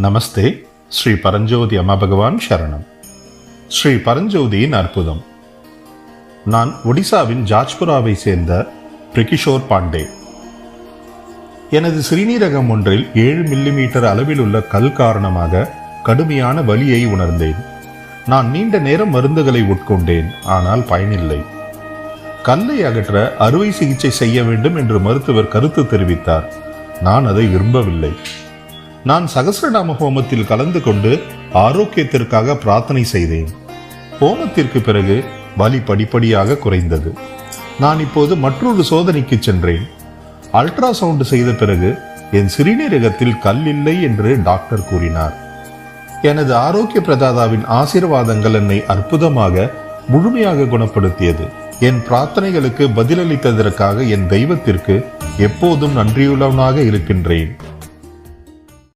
நமஸ்தே. ஸ்ரீ பரஞ்சோதி அம்மா பகவான் சரணம். ஸ்ரீ பரஞ்சோதியின் அற்புதம். நான் ஒடிசாவின் ஜாஜ்புராவை சேர்ந்த பிரிகிஷோர் பாண்டே. எனது சிறுநீரகம் ஒன்றில் ஏழு மில்லிமீட்டர் அளவில் உள்ள கல் காரணமாக கடுமையான வலியை உணர்ந்தேன். நான் நீண்ட நேரம் மருந்துகளை உட்கொண்டேன் ஆனால் பயனில்லை. கல்லை அகற்ற அறுவை சிகிச்சை செய்ய வேண்டும் என்று மருத்துவர் கருத்து தெரிவித்தார். நான் அதை விரும்பவில்லை. நான் சகசிரநாம ஹோமத்தில் கலந்து கொண்டு ஆரோக்கியத்திற்காக பிரார்த்தனை செய்தேன். ஹோமத்திற்கு பிறகு வலி படிப்படியாக குறைந்தது. நான் இப்போது மற்றொரு சோதனைக்கு சென்றேன். அல்ட்ராசவுண்ட் செய்த பிறகு என் சிறுநீரகத்தில் கல் இல்லை என்று டாக்டர் கூறினார். எனது ஆரோக்கிய பிரதாதாவின் ஆசீர்வாதங்கள் என்னை அற்புதமாக முழுமையாக குணப்படுத்தியது. என் பிரார்த்தனைகளுக்கு பதிலளித்ததற்காக என் தெய்வத்திற்கு எப்போதும் நன்றியுள்ளவனாக இருக்கின்றேன்.